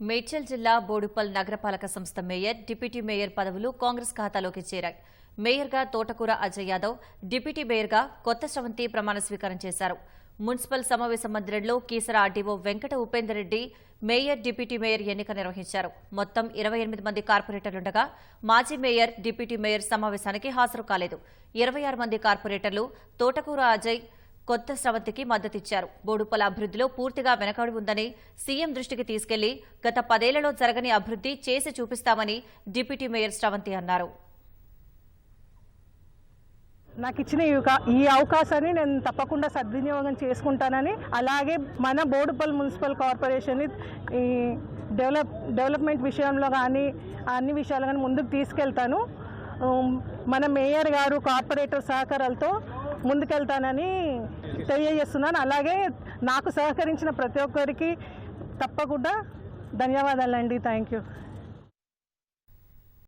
మేడ్చల్ జిల్లా బోడుపల్ నగరపాలక సంస్థ మేయర్ డిప్యూటీ మేయర్ పదవులు కాంగ్రెస్ ఖాతాలోకి చేరాయి. మేయర్గా తోటకూర అజయ్ యాదవ్ డిప్యూటీ మేయర్గా కొత్త స్రవంతి ప్రమాణ స్వీకారం చేశారు. మున్సిపల్ సమావేశ మందిరంలో Keesara RDO Venkata Upender Reddy mayor deputy mayor ఎన్నిక నిర్వహించారు. మొత్తం ఇరవై ఎనిమిది మంది కార్పొరేటర్లుండగా మాజీ మేయర్ డిప్యూటీ మేయర్ సమావేశానికి హాజరు కాలేదు. ఇరవై ఆరు మంది కార్పొరేటర్లు తోటకూర అజయ్ కొత్త స్రవంతికి మద్దతిచ్చారు. బోడుపల అభివృద్ధిలో పూర్తిగా వెనకబడి ఉందని సీఎం దృష్టికి తీసుకెళ్ళి గత పదేళ్ళలో జరగని అభివృద్ధి చేసి చూపిస్తామని డిప్యూటీ మేయర్ స్రవంతి అన్నారు. నాకు ఇచ్చిన ఈ ఈ అవకాశాన్ని నేను తప్పకుండా సద్వినియోగం చేసుకుంటానని అలాగే మన బోడుపల్ మున్సిపల్ కార్పొరేషన్ ఈ డెవలప్ డెవలప్మెంట్ విషయంలో కానీ అన్ని విషయాలు కానీ ముందుకు తీసుకెళ్తాను. మన మేయర్ గారు కార్పొరేటర్ సహకారాలతో ముందుకెళ్తానని తెలియజేస్తున్నాను. అలాగే నాకు సహకరించిన ప్రతి ఒక్కరికి తప్పకుండా ధన్యవాదాలండి. Thank you